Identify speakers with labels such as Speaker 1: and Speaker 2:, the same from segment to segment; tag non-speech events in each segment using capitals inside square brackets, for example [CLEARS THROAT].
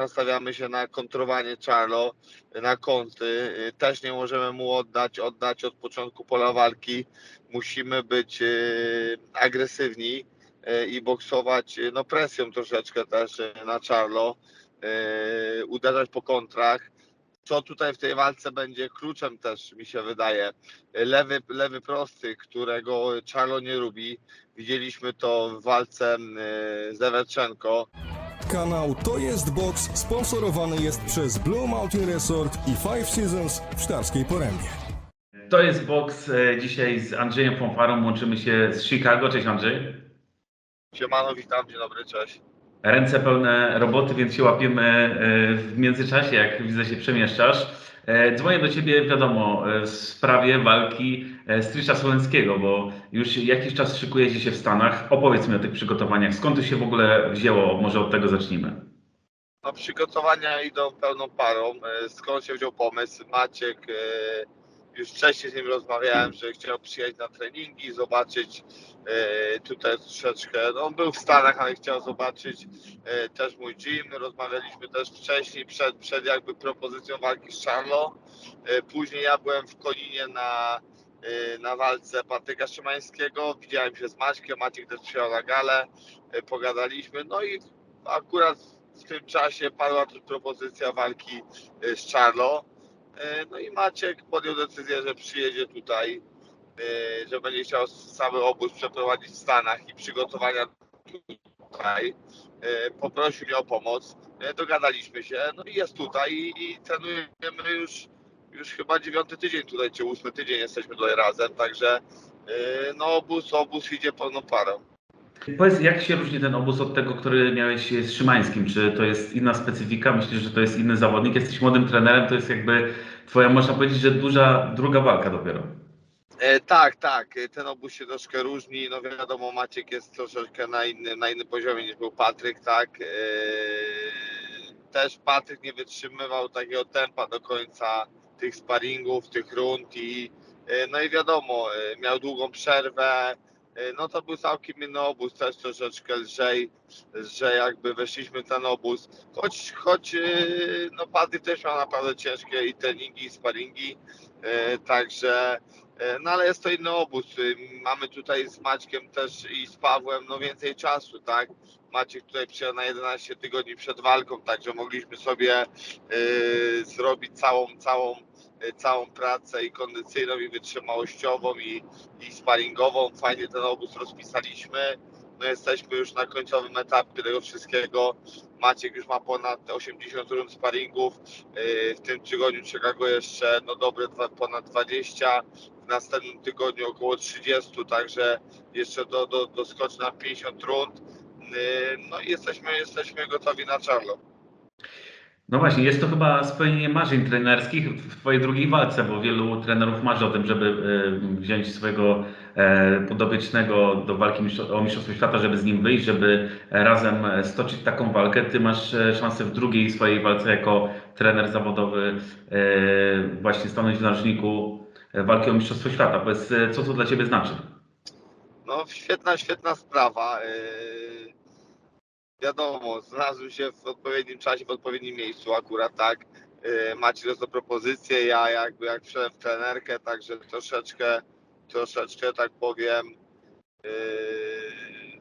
Speaker 1: nastawiamy się na kontrowanie Charlo, na kąty. Y, Też nie możemy mu oddać, oddać od początku pola walki. Musimy być y, agresywni y, i boksować no, presją troszeczkę też na Charlo, uderzać po kontrach. Co tutaj w tej walce będzie kluczem też mi się wydaje. Lewy, lewy prosty, którego Charlo nie lubi. Widzieliśmy to w walce z Ewerczenko.
Speaker 2: Kanał To Jest Box sponsorowany jest przez Blue Mountain Resort i Five Seasons w Sztarskiej Porębie.
Speaker 3: To jest box. e, Dzisiaj z Andrzejem Fonfarą łączymy się z Chicago. Cześć Andrzej.
Speaker 1: Siemano, witam, dzień dobry, cześć.
Speaker 3: Ręce pełne roboty, więc się łapiemy e, w międzyczasie, jak widzę się przemieszczasz. E, Dzwonię do Ciebie, wiadomo, e, w sprawie walki Strisza Słowenskiego, bo już jakiś czas szykujecie się w Stanach. Opowiedz mi o tych przygotowaniach. Skąd to się w ogóle wzięło? Może od tego zacznijmy.
Speaker 1: No, przygotowania idą pełną parą. Skąd się wziął pomysł? Maciek, już wcześniej z nim rozmawiałem, że chciał przyjechać na treningi, zobaczyć e, tutaj troszeczkę. No, on był w Stanach, ale chciał zobaczyć e, też mój gym. Rozmawialiśmy też wcześniej, przed, przed jakby propozycją walki z Charlo. E, Później ja byłem w Koninie na, na walce Patryka Szymańskiego. Widziałem się z Maćkiem, Maciek też przyjechał na galę, pogadaliśmy. No i akurat w tym czasie padła też propozycja walki z Charlo. E, No i Maciek podjął decyzję, że przyjedzie tutaj, e, że będzie chciał cały obóz przeprowadzić w Stanach i przygotowania tutaj. E, Poprosił mnie o pomoc, dogadaliśmy się, no i jest tutaj i, trenujemy już, już chyba dziewiąty tydzień tutaj, czy ósmy tydzień jesteśmy tutaj razem, także no obóz, obóz idzie pełną parą.
Speaker 3: Powiedz, jak się różni ten obóz od tego, który miałeś z Szymańskim? Czy to jest inna specyfika? Myślisz, że to jest inny zawodnik? Jesteś młodym trenerem, to jest jakby twoja, można powiedzieć, że duża, druga walka dopiero.
Speaker 1: E, tak, tak. Ten obóz się troszkę różni. No wiadomo, Maciek jest troszeczkę na innym, na innym poziomie niż był Patryk, tak. E, też Patryk nie wytrzymywał takiego tempa do końca tych sparingów, tych rund i e, no i wiadomo, e, miał długą przerwę. E, No to był całkiem inny obóz, też troszeczkę lżej, że jakby weszliśmy w ten obóz. Choć, choć e, no Patryk też miał naprawdę ciężkie i treningi, i sparingi, e, także No ale jest to inny obóz. Mamy tutaj z Maćkiem też i z Pawłem no więcej czasu, tak? Maciek tutaj przyjechał na 11 tygodni przed walką, także mogliśmy sobie zrobić całą, całą, całą pracę i kondycyjną, i wytrzymałościową, i, i sparingową. Fajnie ten obóz rozpisaliśmy. No jesteśmy już na końcowym etapie tego wszystkiego. Maciek już ma ponad 80 rund sparingów. Y, W tym tygodniu czeka go jeszcze no dobre ponad 20 w następnym tygodniu około 30, także jeszcze do, do, doskoczy na 50 rund. Yy, No i jesteśmy, jesteśmy gotowi na Charlo.
Speaker 3: No właśnie, jest to chyba spełnienie marzeń trenerskich w Twojej drugiej walce, bo wielu trenerów marzy o tym, żeby e, wziąć swojego e, podopiecznego do walki o Mistrzostwo Świata, żeby z nim wyjść, żeby razem e, stoczyć taką walkę. Ty masz szansę w drugiej swojej walce jako trener zawodowy właśnie stanąć w narożniku walki o Mistrzostwo Świata. Powiedz, co to dla Ciebie znaczy?
Speaker 1: No świetna, świetna sprawa. Yy, Wiadomo, znalazłem się w odpowiednim czasie, w odpowiednim miejscu akurat, tak. Yy, Macie rozdą propozycję, ja jakby jak wszedłem w trenerkę, także troszeczkę, troszeczkę tak powiem yy,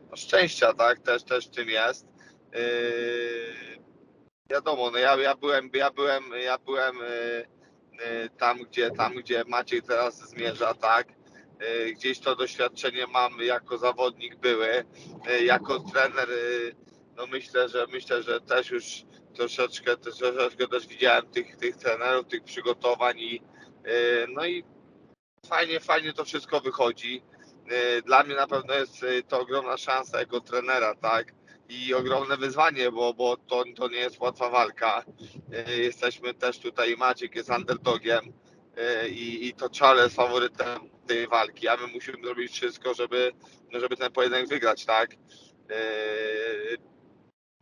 Speaker 1: no szczęścia, tak, też, też tym jest. Yy, wiadomo, no ja, ja byłem, ja byłem, ja byłem tam, gdzie, tam, gdzie Maciej teraz zmierza, tak. Gdzieś to doświadczenie mam jako zawodnik były. Jako trener, no myślę, że myślę, że też już troszeczkę, troszeczkę też widziałem tych, tych trenerów, tych przygotowań i yy, no i fajnie, fajnie to wszystko wychodzi. Yy, Dla mnie na pewno jest yy, to ogromna szansa jako trenera, tak? I ogromne wyzwanie, bo, bo to, to nie jest łatwa walka. Jesteśmy też tutaj, Maciek jest underdogiem i, i to Charles jest faworytem tej walki, a my musimy zrobić wszystko, żeby, żeby ten pojedynek wygrać, tak?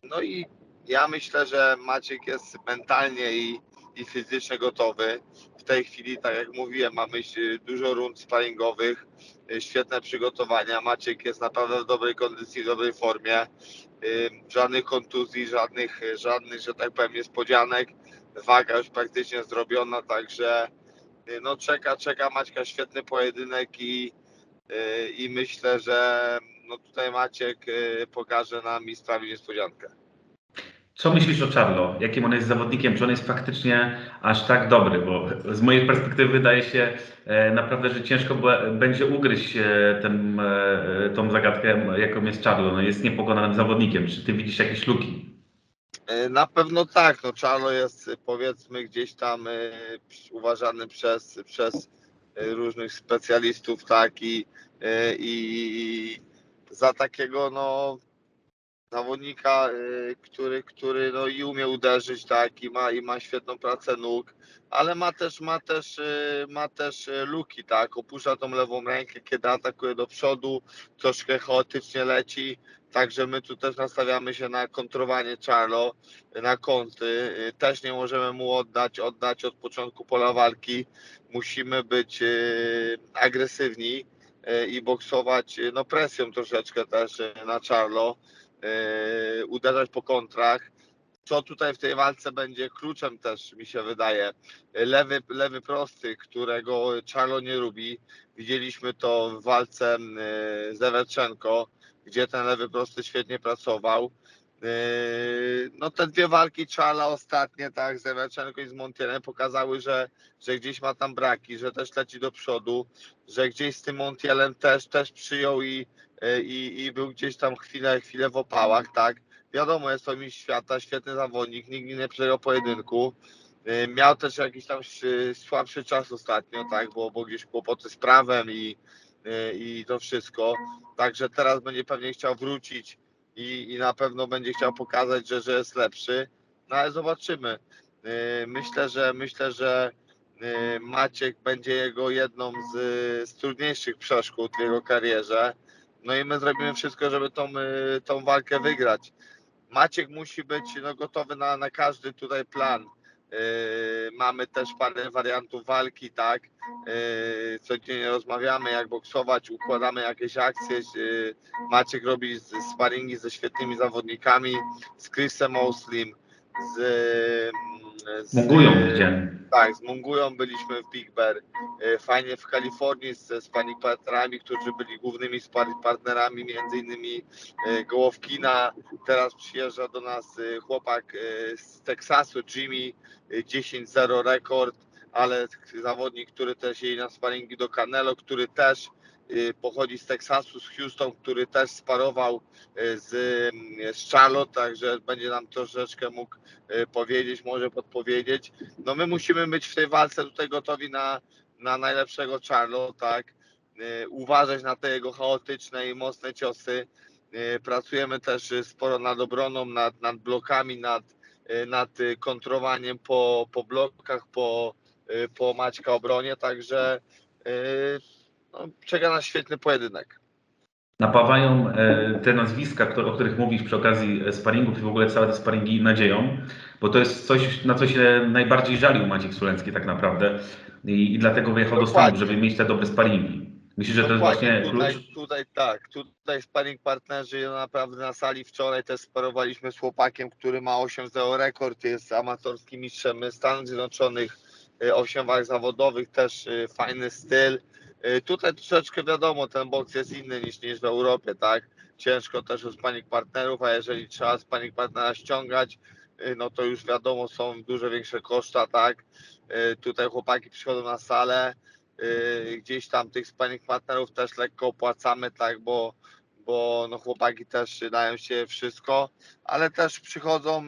Speaker 1: No i ja myślę, że Maciek jest mentalnie i, i fizycznie gotowy. W tej chwili, tak jak mówiłem, mamy dużo rund sparingowych, y, świetne przygotowania. Maciek jest naprawdę w dobrej kondycji, w dobrej formie. Y, Żadnych kontuzji, żadnych, żadnych, że tak powiem, niespodzianek. Waga już praktycznie zrobiona, także y, no czeka, czeka Maćka świetny pojedynek i, i myślę, że no tutaj Maciek y, pokaże nam i sprawi niespodziankę.
Speaker 3: Co myślisz o Charlo? Jakim on jest zawodnikiem? Czy on jest faktycznie aż tak dobry? Bo z mojej perspektywy wydaje się e, naprawdę, że ciężko będzie ugryźć e, ten, e, tą zagadkę, jaką jest Charlo. No jest niepokonanym zawodnikiem. Czy ty widzisz jakieś luki?
Speaker 1: Na pewno tak. No Czarno jest powiedzmy gdzieś tam uważany przez, przez różnych specjalistów, tak i, i za takiego no zawodnika, y, który, który no i umie uderzyć, tak i ma, i ma świetną pracę nóg, ale ma też, ma też, y, ma też y, luki, tak, opuszcza tą lewą rękę, kiedy atakuje do przodu, troszkę chaotycznie leci, Także my tu też nastawiamy się na kontrowanie Charlo, na kąty. Też nie możemy mu oddać, oddać od początku pola walki. Musimy być agresywni i boksować y, no, presją troszeczkę też y, na Charlo, uderzać po kontrach. Co tutaj w tej walce będzie kluczem też mi się wydaje. Lewy, lewy prosty, którego Charlo nie lubi. Widzieliśmy to w walce z Ewerczenko gdzie ten lewy prosty świetnie pracował. Yy, No te dwie walki Czala ostatnie, tak, z Ewaczenko i z Montielem pokazały, że, że gdzieś ma tam braki, że też leci do przodu, że gdzieś z tym Montielem też, też przyjął i, yy, i, i był gdzieś tam chwilę, chwilę w opałach, tak. Wiadomo, jest to mistrz świata, świetny zawodnik, nigdy nie przegrał pojedynku. Yy, Miał też jakiś tam sz- słabszy czas ostatnio, tak, bo, bo gdzieś kłopoty z prawem i, i to wszystko. Także teraz będzie pewnie chciał wrócić i, i na pewno będzie chciał pokazać, że, że jest lepszy. No ale zobaczymy. Yy, Myślę, że myślę, że yy, Maciek będzie jego jedną z, z trudniejszych przeszkód w jego karierze. No i my zrobimy wszystko, żeby tą, yy, tą walkę wygrać. Maciek musi być no, gotowy na, na każdy tutaj plan. Yy, mamy też parę wariantów walki, tak? Yy, codziennie rozmawiamy, jak boksować, układamy jakieś akcje. Yy, Maciek robi sparingi ze świetnymi zawodnikami, z Chrisem Oslim, z, z
Speaker 3: Mungują widziałem.
Speaker 1: tak, z Mungują byliśmy w Big Bear. E, Fajnie w Kalifornii z, z pani partnerami, którzy byli głównymi partnerami, między innymi e, Gołowkina. Teraz przyjeżdża do nas e, chłopak e, z Teksasu, Jimmy, e, 10-0 rekord, ale zawodnik, który też jedzie na sparingi do Canelo, który też e, pochodzi z Teksasu, z Houston, który też sparował e, z, mm, z Charlotte, także będzie nam troszeczkę mógł powiedzieć, może podpowiedzieć no my musimy być w tej walce tutaj gotowi na, na najlepszego Charlo, tak? Uważać na te jego chaotyczne i mocne ciosy. Pracujemy też y, sporo nad obroną, nad, nad blokami, nad, y, nad y, kontrowaniem po, po blokach, po, y, po Maćka obronie, także czeka nas świetny pojedynek.
Speaker 3: Napawają e, te nazwiska, o których mówisz przy okazji e, sparingów i w ogóle całe te sparingi nadzieją, bo to jest coś, na co się najbardziej żalił Maciek Sulencki tak naprawdę i, i dlatego wyjechał do Stanów,
Speaker 1: Dokładnie.
Speaker 3: żeby mieć te dobre sparingi. Myślisz, że to jest
Speaker 1: Dokładnie,
Speaker 3: właśnie
Speaker 1: tutaj,
Speaker 3: klucz?
Speaker 1: Tutaj tak, tutaj sparring partnerzy no naprawdę na sali wczoraj też sparowaliśmy z chłopakiem, który ma 8-0 rekord, jest amatorskim mistrzem Stanów Zjednoczonych, 8 walk zawodowych, też fajny styl. Y, Tutaj troszeczkę wiadomo, ten boks jest inny niż, niż w Europie, tak? Ciężko też o sparring partnerów, a jeżeli trzeba sparring partnera ściągać, y, no to już wiadomo, są dużo większe koszta, tak? Y, Tutaj chłopaki przychodzą na salę, gdzieś tam tych sparring partnerów też lekko opłacamy, tak, bo, bo no chłopaki też dają się wszystko, ale też przychodzą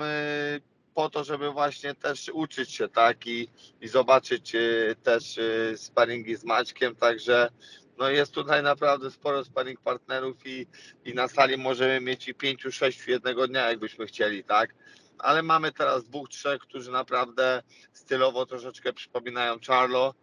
Speaker 1: po to, żeby właśnie też uczyć się, tak, i, i zobaczyć yy, też yy, sparingi z Maćkiem, także no jest tutaj naprawdę sporo sparring partnerów i, i na sali możemy mieć i pięciu, sześciu jednego dnia, jakbyśmy chcieli, tak, ale mamy teraz dwóch, trzech, którzy naprawdę stylowo troszeczkę przypominają Charlo,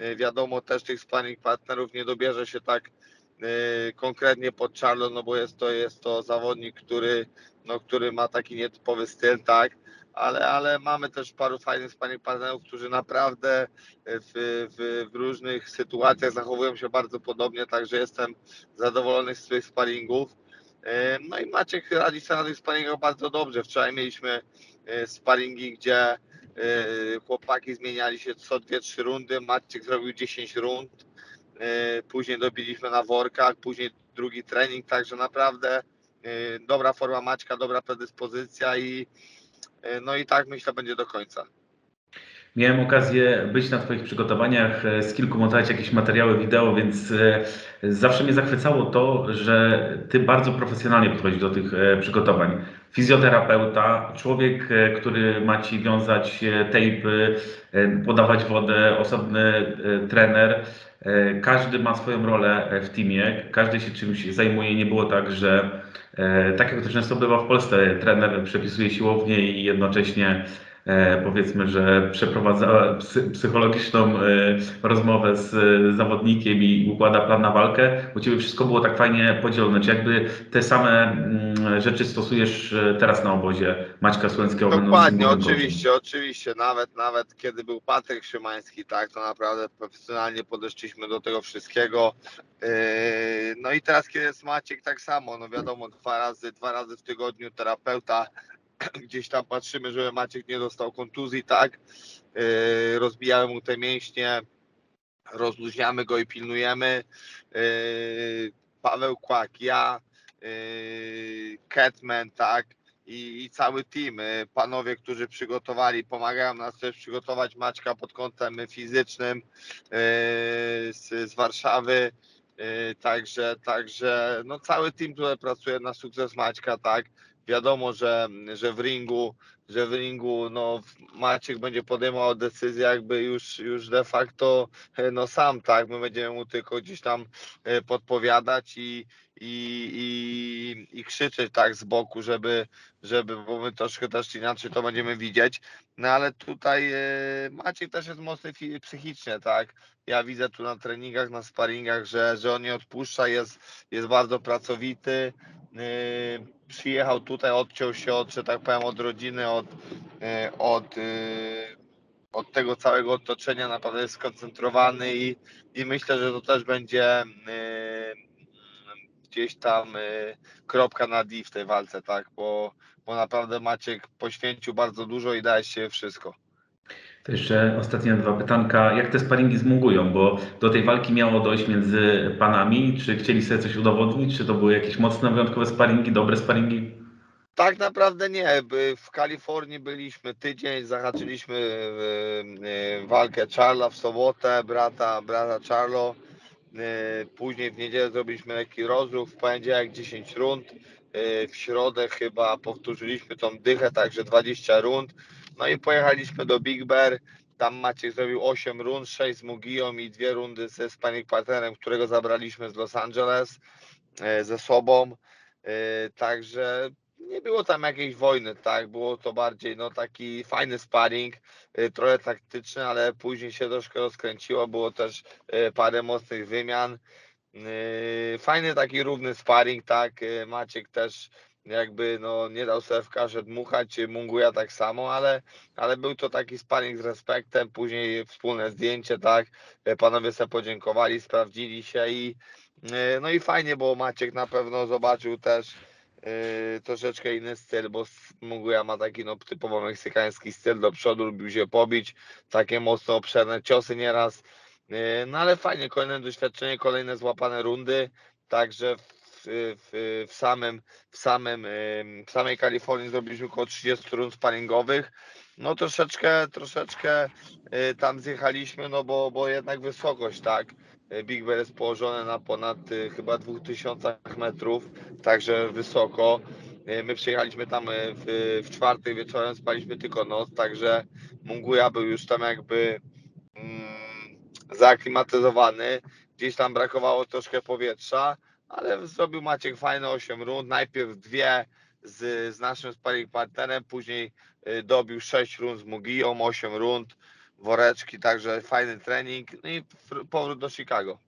Speaker 1: Y, Wiadomo, też tych sparring partnerów nie dobierze się tak y, konkretnie pod Charlo, no bo jest to, jest to zawodnik, który, no, który ma taki nietypowy styl, tak, ale, ale mamy też paru fajnych sparring partnerów, którzy naprawdę w, w, w różnych sytuacjach zachowują się bardzo podobnie, także jestem zadowolony z tych sparingów. E, No i Maciek radzi sobie na tych sparingach bardzo dobrze. Wczoraj mieliśmy e, sparingi, gdzie e, chłopaki zmieniali się co 2-3 rundy, Maciek zrobił 10 rund, E, później dobiliśmy na workach, później drugi trening, także naprawdę e, dobra forma Maćka, dobra predyspozycja i e, no i tak myślę będzie do końca.
Speaker 3: Miałem okazję być na Twoich przygotowaniach, e, z kilku montować jakieś materiały wideo, więc e, zawsze mnie zachwycało to, że Ty bardzo profesjonalnie podchodzisz do tych e, przygotowań. Fizjoterapeuta, człowiek, który ma Ci wiązać tejpy, podawać wodę, osobny trener. Każdy ma swoją rolę w teamie, każdy się czymś zajmuje. Nie było tak, że tak jak to często bywa w Polsce, trener przepisuje siłownię i jednocześnie powiedzmy, że przeprowadza psy, psychologiczną e, rozmowę z e, zawodnikiem i układa plan na walkę. U Ciebie wszystko było tak fajnie podzielone. Czy jakby te same mm, rzeczy stosujesz e, teraz na obozie Maćka Słęckiego?
Speaker 1: Dokładnie,
Speaker 3: nowym coachem?
Speaker 1: oczywiście, oczywiście. Nawet nawet kiedy był Patryk Szymański, tak, to naprawdę profesjonalnie podeszliśmy do tego wszystkiego. No i teraz kiedy jest Maciek, tak samo, no wiadomo, dwa razy, dwa razy w tygodniu terapeuta, [CLEARS THROAT] gdzieś tam patrzymy, żeby Maciek nie dostał kontuzji, tak, Yy, rozbijamy mu te mięśnie, rozluźniamy go i pilnujemy. Yy, Paweł Kłak, ja, yy, Catman, tak, i, i cały team, panowie, którzy przygotowali, pomagają nas też przygotować Maćka pod kątem fizycznym z, z Warszawy. Także, także no cały team tutaj pracuje na sukces Maćka, tak. Wiadomo, że, że w ringu, że w ringu no, Maciek będzie podejmował decyzję jakby już, już de facto y, no sam, tak. My będziemy mu tylko gdzieś tam y, podpowiadać i, i, i, i krzyczeć tak z boku, żeby, żeby, bo my troszkę też inaczej to będziemy widzieć. No ale tutaj e, Maciek też jest mocny psychicznie, tak? Ja widzę tu na treningach, na sparingach, że, że on nie odpuszcza, jest, jest bardzo pracowity. E, przyjechał tutaj, odciął się od, że tak powiem, od rodziny, od, e, od, od tego całego otoczenia, naprawdę jest skoncentrowany i, i myślę, że to też będzie gdzieś tam y, kropka na D w tej walce, tak? Bo, bo naprawdę Maciek poświęcił bardzo dużo i daje się wszystko.
Speaker 3: To jeszcze ostatnie dwa pytanka. Jak te sparingi zmungują? Bo do tej walki miało dojść między panami. Czy chcieli sobie coś udowodnić? Czy to były jakieś mocne, wyjątkowe sparingi, dobre sparingi?
Speaker 1: Tak naprawdę nie. W Kalifornii byliśmy tydzień, zahaczyliśmy y, y, walkę Charla w sobotę, brata, brata Charlo. Y, Później w niedzielę zrobiliśmy lekki rozruch, w poniedziałek 10 rund, y, w środę chyba powtórzyliśmy tą dychę, także 20 rund. No i pojechaliśmy do Big Bear. Tam Maciek zrobił 8 rund, 6 z Mugiją i dwie rundy ze sparring partnerem, którego zabraliśmy z Los Angeles y, ze sobą. Także nie było tam jakiejś wojny, tak? Było to bardziej no, taki fajny sparring, y, trochę taktyczny, ale później się troszkę rozkręciło, było też y, parę mocnych wymian. Y, Fajny taki równy sparring, tak? Maciek też jakby no, nie dał sobie w kaszę dmuchać, Munguja tak samo, ale, ale był to taki sparring z respektem, później wspólne zdjęcie, tak? Panowie sobie podziękowali, sprawdzili się i no i fajnie, bo Maciek na pewno zobaczył też Yy, troszeczkę inny styl, bo Muguja ma taki no, typowo meksykański styl, do przodu lubił się pobić, takie mocno obszerne ciosy nieraz, yy, no ale fajnie, kolejne doświadczenie, kolejne złapane rundy, także w, w, w samym, w samym, yy, w samej Kalifornii zrobiliśmy około 30 rund sparingowych, no troszeczkę, troszeczkę yy, tam zjechaliśmy, no bo, bo jednak wysokość, tak, Big Bear jest położone na ponad y, chyba 2000 metrów, także wysoko. Y, My przyjechaliśmy tam w, w czwartek wieczorem, spaliśmy tylko noc, także Munguja był już tam jakby mm, zaaklimatyzowany. Gdzieś tam brakowało troszkę powietrza, ale zrobił Maciek fajne 8 rund. Najpierw dwie z, z naszym sparring partnerem, później dobił 6 rund z Mugiją, 8 rund, woreczki, także fajny trening. No i powrót do Chicago.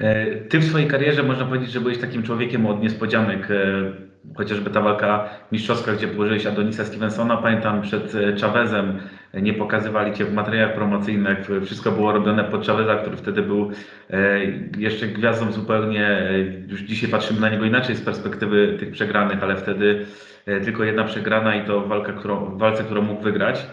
Speaker 3: E, Ty w swojej karierze można powiedzieć, że byłeś takim człowiekiem od niespodzianek. E, chociażby ta walka mistrzowska, gdzie położyłeś Adonisa Stevensona, pamiętam przed e, Chavezem, e, nie pokazywali Cię w materiałach promocyjnych, wszystko było robione pod Chaveza, który wtedy był e, jeszcze gwiazdą zupełnie, e, już dzisiaj patrzymy na niego inaczej z perspektywy tych przegranych, ale wtedy e, tylko jedna przegrana i to walka, którą, walce, którą mógł wygrać.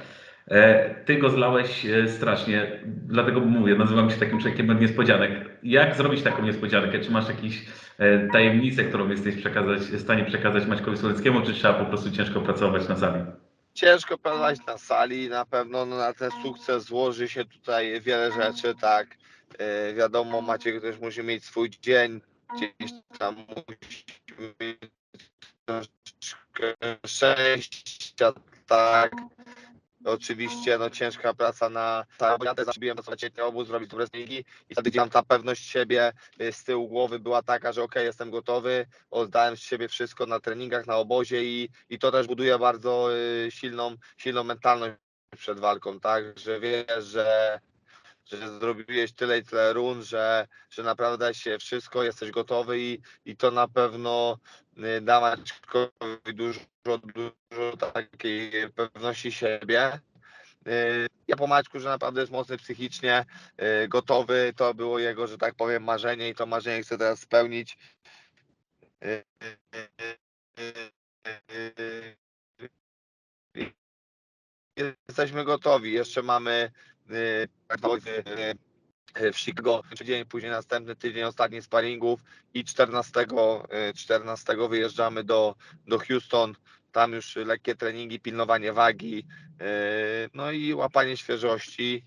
Speaker 3: E, Ty go zlałeś e, strasznie, dlatego mówię, nazywam się takim człowiekiem od niespodzianek. Jak zrobić taką niespodziankę? Czy masz jakąś e, tajemnicę, którą jesteś przekazać, w stanie przekazać Maćkowi Soleckiemu, czy trzeba po prostu ciężko pracować na sali?
Speaker 1: Ciężko pracować na sali, na pewno no, na ten sukces złoży się tutaj wiele rzeczy, tak. Wiadomo, Maciek też musi mieć swój dzień, gdzieś tam musi mieć troszkę szczęścia, tak. Oczywiście no, ciężka praca na całą ja też zacząłem pracować na obóz, zrobić dobre treningi i wtedy gdzieś ta pewność siebie y, z tyłu głowy była taka, że okej, jestem gotowy, oddałem z siebie wszystko na treningach, na obozie i, i to też buduje bardzo y, silną, silną mentalność przed walką, tak, że wiesz, że, że zrobiłeś tyle i tyle run, że, że naprawdę się wszystko, jesteś gotowy i, i to na pewno y, da Maćkowi dużo, dużo takiej pewności siebie. Y, Ja po Maćku, że naprawdę jest mocny psychicznie, y, gotowy, to było jego, że tak powiem, marzenie i to marzenie chcę teraz spełnić. Y, Jesteśmy gotowi, jeszcze mamy y, y, w Chicago tydzień, później następny tydzień ostatni sparingów i 14, y, 14 wyjeżdżamy do, do Houston, tam już lekkie treningi, pilnowanie wagi, no i łapanie świeżości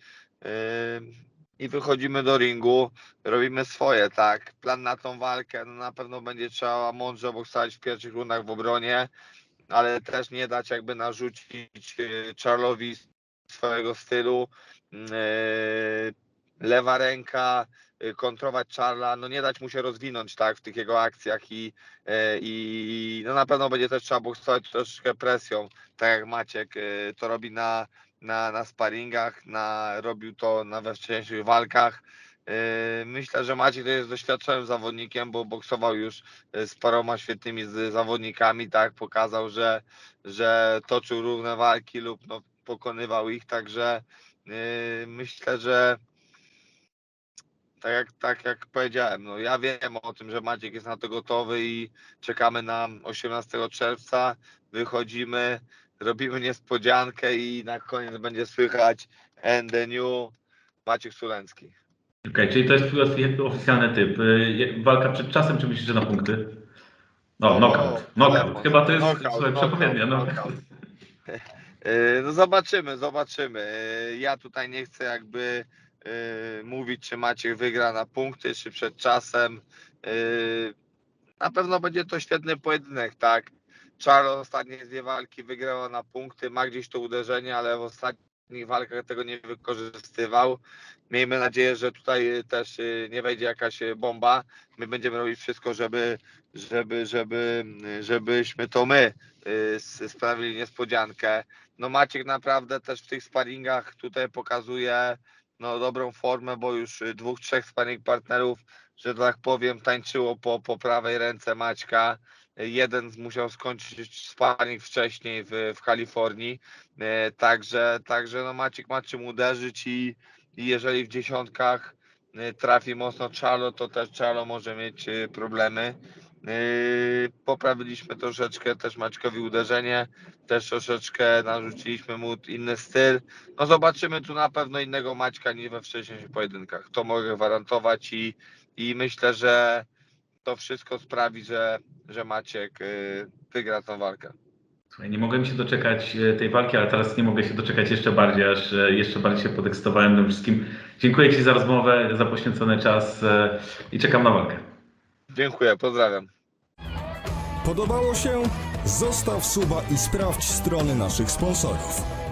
Speaker 1: i wychodzimy do ringu, robimy swoje, tak. Plan na tą walkę, no na pewno będzie trzeba mądrze boksować w pierwszych rundach w obronie, ale też nie dać jakby narzucić yy, Charlesowi swojego stylu. Yy, Lewa ręka, yy, kontrować Charla, no nie dać mu się rozwinąć tak w tych jego akcjach i, i no na pewno będzie też trzeba boksować troszkę presją, tak jak Maciek to robi na, na, na sparingach, na, robił to na we wcześniejszych walkach. E, Myślę, że Maciek jest doświadczonym zawodnikiem, bo boksował już e, z paroma świetnymi zawodnikami, tak, pokazał, że, że toczył równe walki lub no, pokonywał ich, także e, myślę, że tak jak, tak jak powiedziałem, no ja wiem o tym, że Maciek jest na to gotowy i czekamy na 18 czerwca, wychodzimy, robimy niespodziankę i na koniec będzie słychać and the new Maciek Sulencki.
Speaker 3: Okej, czyli to jest twój ofi- oficjalny typ. Y, Walka przed czasem, czy myślisz, że na punkty? O,
Speaker 1: O,
Speaker 3: knockout. Knockout.
Speaker 1: telefon.
Speaker 3: Chyba to jest
Speaker 1: Knockout,
Speaker 3: słuchaj,
Speaker 1: knockout,
Speaker 3: przepowiednia. No.
Speaker 1: Yy, [LAUGHS] No zobaczymy, zobaczymy. Yy, Ja tutaj nie chcę jakby mówić, czy Maciek wygra na punkty, czy przed czasem. Na pewno będzie to świetny pojedynek, tak? Charles ostatnie dwie walki wygrał na punkty, ma gdzieś to uderzenie, ale w ostatnich walkach tego nie wykorzystywał. Miejmy nadzieję, że tutaj też yy, nie wejdzie jakaś yy, bomba. My będziemy robić wszystko, żeby, żeby, żeby, żebyśmy to my s- sprawili niespodziankę. No Maciek naprawdę też w tych sparingach tutaj pokazuje no, dobrą formę, bo już y, dwóch, trzech sparring partnerów, że tak powiem, tańczyło po, po prawej ręce Maćka. Jeden musiał skończyć sparring wcześniej w, w Kalifornii. Y, Także, także no Maciek ma czym uderzyć i, i jeżeli w dziesiątkach y, trafi mocno Czalo, to też Czalo może mieć y, problemy. Poprawiliśmy troszeczkę też Maćkowi uderzenie, też troszeczkę narzuciliśmy mu inny styl. No zobaczymy tu na pewno innego Maćka niż we wcześniejszych pojedynkach. To mogę gwarantować i, i myślę, że to wszystko sprawi, że, że Maciek yy, wygra tą walkę.
Speaker 3: Słuchaj, nie mogłem się doczekać e, tej walki, ale teraz nie mogę się doczekać jeszcze bardziej, aż e, jeszcze bardziej się podekscytowałem tym wszystkim. Dziękuję Ci za rozmowę, za poświęcony czas i czekam na walkę.
Speaker 1: Dziękuję, pozdrawiam.
Speaker 2: Podobało się? Zostaw suba i sprawdź strony naszych sponsorów.